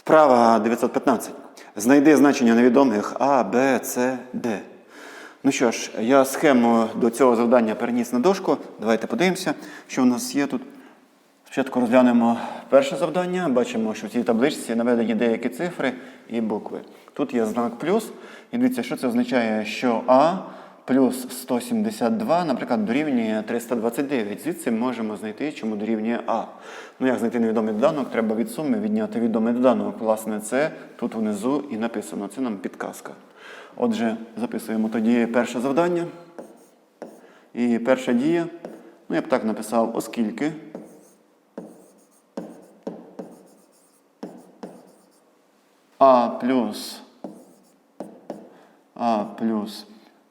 Вправа 915. Знайди значення невідомих А, Б, С, Д. Ну що ж, я схему до цього завдання переніс на дошку. Давайте подивимося, що у нас є тут. Спочатку розглянемо перше завдання. Бачимо, що в цій табличці наведені деякі цифри і букви. Тут є знак плюс. І дивіться, що це означає, що А плюс 172, наприклад, дорівнює 329. Звідси можемо знайти, чому дорівнює А. Ну, як знайти невідомий доданок, треба від суми відняти відомий доданок. Власне, це тут внизу і написано. Це нам підказка. Отже, записуємо тоді перше завдання. І перша дія. Ну, я б так написав, оскільки. А плюс А плюс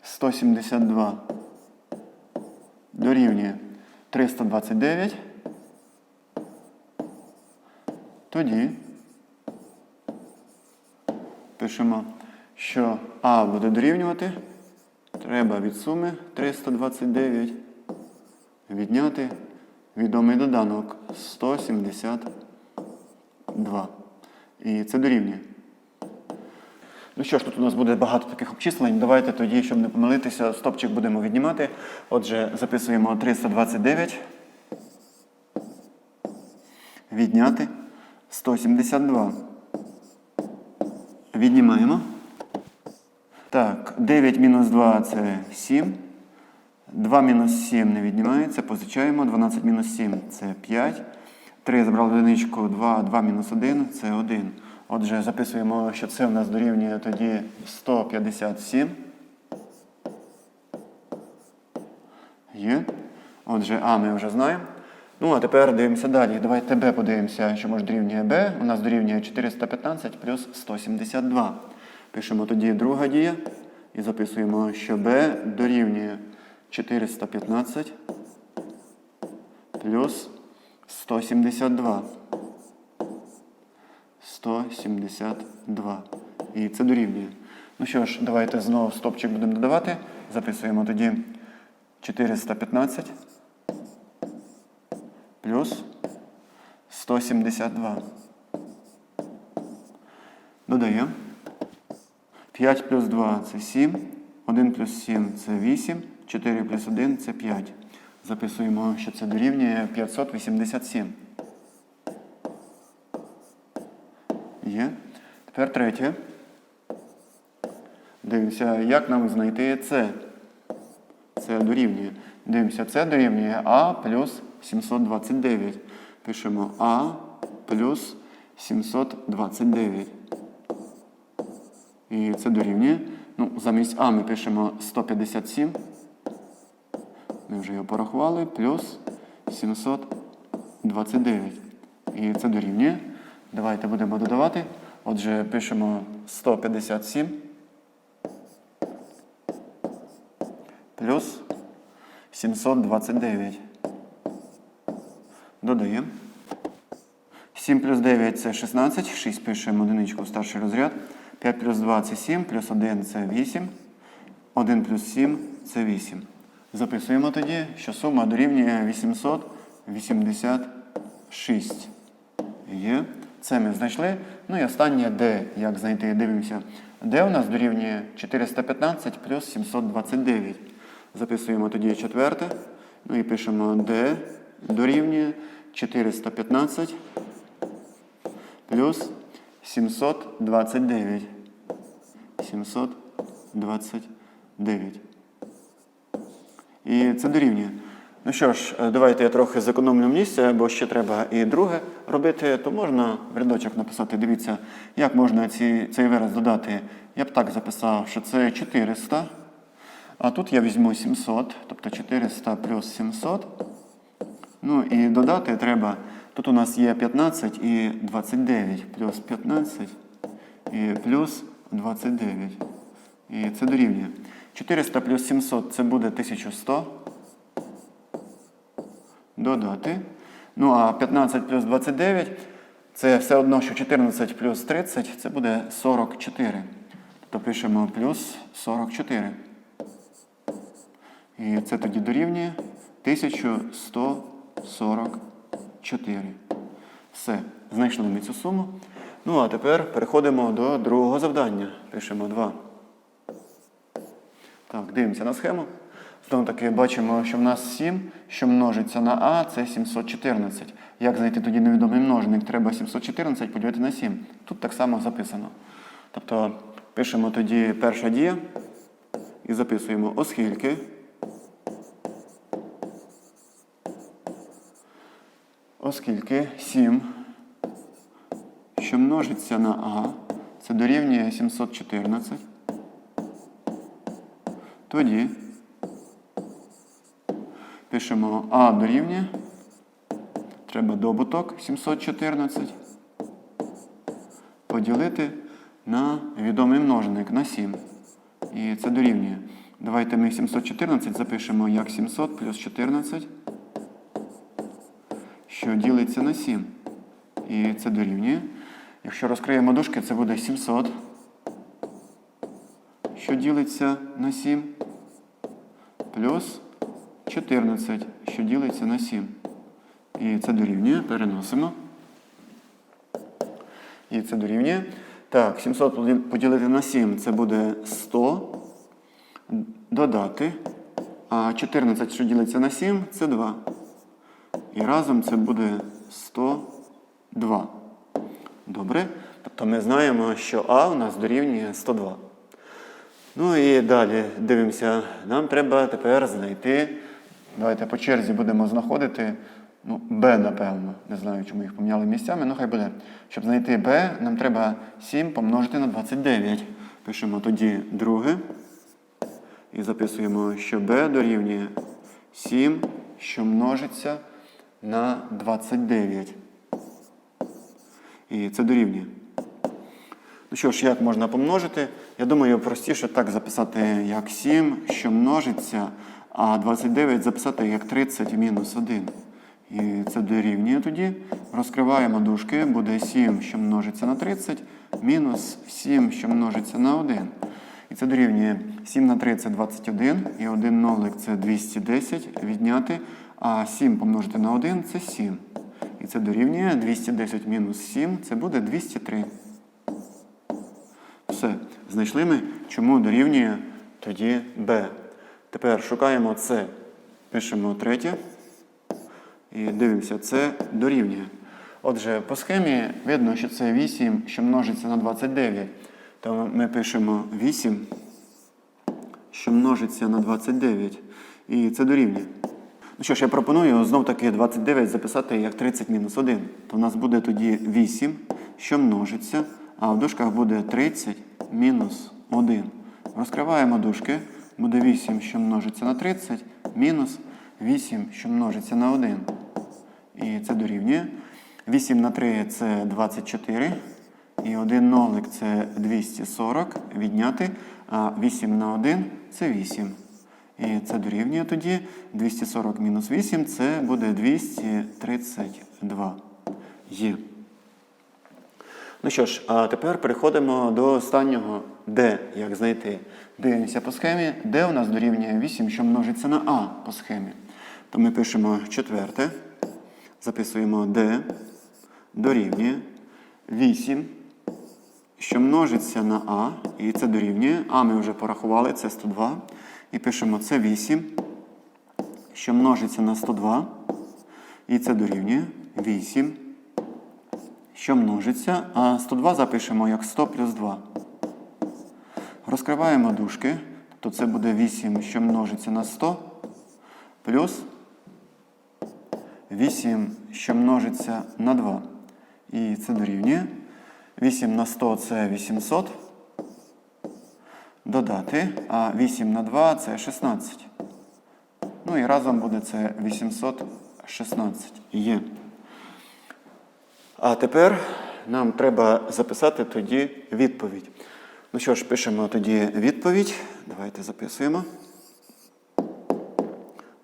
172 дорівнює 329. Тоді пишемо, що А буде дорівнювати. Треба від суми 329 відняти відомий доданок 172. І це дорівнює. Ну що ж, тут у нас буде багато таких обчислень. Давайте тоді, щоб не помилитися, стопчик будемо віднімати. Отже, записуємо 329. Відняти 172. Віднімаємо. Так, 9 мінус 2 це 7. 2 мінус 7 не віднімається, позичаємо. 12 мінус 7 це 5. 3 забрали одиничку, 2, 2 мінус 1 це 1. Отже, записуємо, що це в нас дорівнює тоді 157. Є. Отже, А ми вже знаємо. Ну, а тепер дивимося далі. Давайте Б подивимося, що може дорівнює Б. У нас дорівнює 415 плюс 172. Пишемо тоді друга дія. І записуємо, що Б дорівнює 415 плюс 172. 172. І це дорівнює. Ну що ж, давайте знову стопчик будемо додавати. Записуємо тоді 415 плюс 172. Додаємо. 5 плюс 2 це 7. 1 плюс 7 це 8. 4 плюс 1 це 5. Записуємо, що це дорівнює 587. Є. Тепер третє. Дивимося, як нам знайти це. Це дорівнює. Дивимося, це дорівнює А плюс 729. Пишемо А плюс 729. І це дорівнює. Ну, замість А ми пишемо 157. Ми вже його порахували. Плюс 729. І це дорівнює. Давайте будемо додавати. Отже, пишемо 157 плюс 729. Додаємо. 7 плюс 9 це 16. 6 пишемо одиничку в старший розряд. 5 плюс 2 це 7, плюс 1 це 8. 1 плюс 7 це 8. Записуємо тоді, що сума дорівнює 886. Є. Це ми знайшли. Ну і останнє D, як знайти, дивимося. D у нас дорівнює 415 плюс 729. Записуємо тоді четверте. Ну і пишемо D дорівнює 415 плюс 729. 729. І це дорівнює. Ну що ж, е, давайте я трохи зекономлю місця, бо ще треба і друге робити, то можна в рядочок написати. Дивіться, як можна ці, цей вираз додати. Я б так записав, що це 400. А тут я візьму 700, тобто 400 плюс 700. Ну і додати треба. Тут у нас є 15 і 29, плюс 15 і плюс 29. І це дорівнює. 400 плюс 700 це буде 1100. Додати. Ну а 15 плюс 29 це все одно, що 14 плюс 30 це буде 44. Тобто пишемо плюс 44. І це тоді дорівнює 1144. Все, знайшли ми цю суму. Ну, а тепер переходимо до другого завдання. Пишемо 2. Так, дивимося на схему. Знову таки бачимо, що в нас 7, що множиться на А, це 714. Як знайти тоді невідомий множник? Треба 714 поділити на 7. Тут так само записано. Тобто пишемо тоді перша дія і записуємо, оскільки оскільки 7, що множиться на А, це дорівнює 714, тоді пишемо А дорівнює, треба добуток 714 поділити на відомий множник на 7. І це дорівнює. Давайте ми 714 запишемо як 700 плюс 14 що ділиться на 7. І це дорівнює. Якщо розкриємо дужки, це буде 700, що ділиться на 7, плюс 14, що ділиться на 7. І це дорівнює. Переносимо. І це дорівнює. Так, 700 поділити на 7 це буде 100. Додати. А 14, що ділиться на 7, це 2. І разом це буде 102. Добре? Тобто ми знаємо, що А у нас дорівнює 102. Ну і далі дивимося. Нам треба тепер знайти. Давайте по черзі будемо знаходити. Ну, Б, напевно. Не знаю, чому їх поміняли місцями, ну хай буде. Щоб знайти Б, нам треба 7 помножити на 29. Пишемо тоді друге. І записуємо, що Б дорівнює 7, що множиться на 29. І це дорівнює. Ну що ж, як можна помножити? Я думаю, простіше так записати, як 7, що множиться, а 29 записати як 30 мінус 1. І це дорівнює тоді. Розкриваємо дужки, буде 7, що множиться на 30, мінус 7, що множиться на 1. І це дорівнює 7 на 3 це 21, і 1 нолик це 210, відняти, а 7 помножити на 1 це 7. І це дорівнює 210 мінус 7, це буде 203. Все. Знайшли ми, чому дорівнює тоді b. Тепер шукаємо С. Пишемо третє. І дивимося, це дорівнює. Отже, по схемі видно, що це 8, що множиться на 29. То ми пишемо 8, що множиться на 29. І це дорівнює. Ну що ж, я пропоную знов таки 29 записати як 30 мінус 1. То в нас буде тоді 8, що множиться, а в дужках буде 30 мінус 1. Розкриваємо дужки. Буде 8, що множиться на 30, мінус 8, що множиться на 1. І це дорівнює. 8 на 3 це 24. І 1 нолик це 240 відняти. А 8 на 1 це 8. І це дорівнює тоді 240 мінус 8 це буде 232. Є. Ну що ж, а тепер переходимо до останнього D, як знайти. Дивимося по схемі. D у нас дорівнює 8, що множиться на А по схемі. То ми пишемо четверте. Записуємо D дорівнює 8, що множиться на А, і це дорівнює. А ми вже порахували, це 102. І пишемо це 8, що множиться на 102. І це дорівнює 8, що множиться. А 102 запишемо як 100 плюс 2. Розкриваємо дужки. Тобто це буде 8, що множиться на 100, плюс 8, що множиться на 2. І це дорівнює. 8 на 100 це 800. Додати, а 8 на 2 це 16. Ну і разом буде це 816. Є. А тепер нам треба записати тоді відповідь. Ну що ж, пишемо тоді відповідь. Давайте записуємо.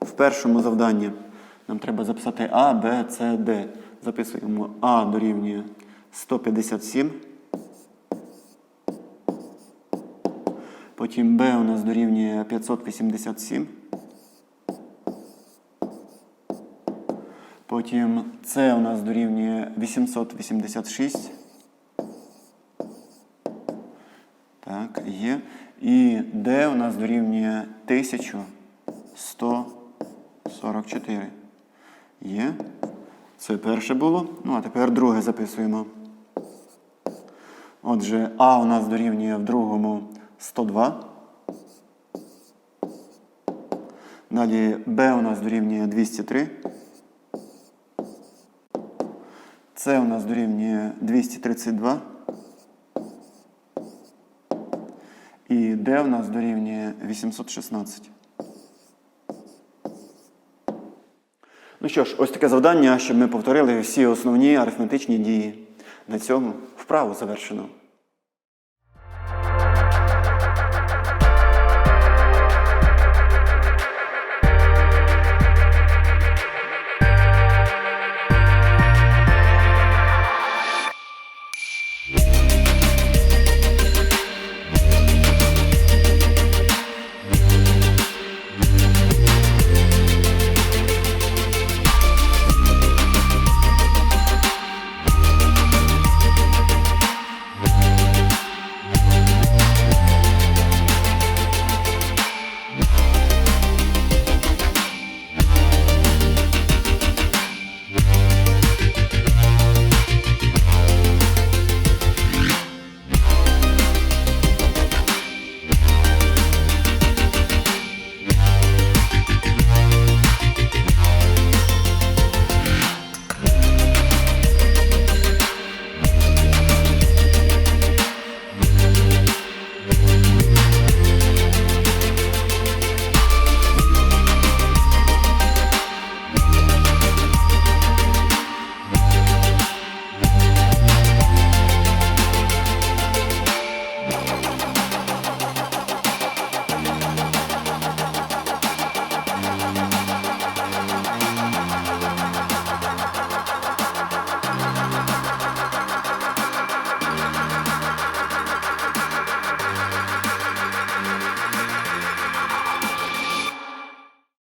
В першому завданні нам треба записати А, Б, С, Д. Записуємо А дорівнює 157. Потім Б у нас дорівнює 587. Потім С у нас дорівнює 886. Так, є. І D у нас дорівнює 1144. Є. Це перше було. Ну, а тепер друге записуємо. Отже, А у нас дорівнює в другому 102. Далі Б у нас дорівнює 203. С у нас дорівнює 232. І Д у нас дорівнює 816. Ну що ж, ось таке завдання, щоб ми повторили всі основні арифметичні дії. На цьому вправу завершено.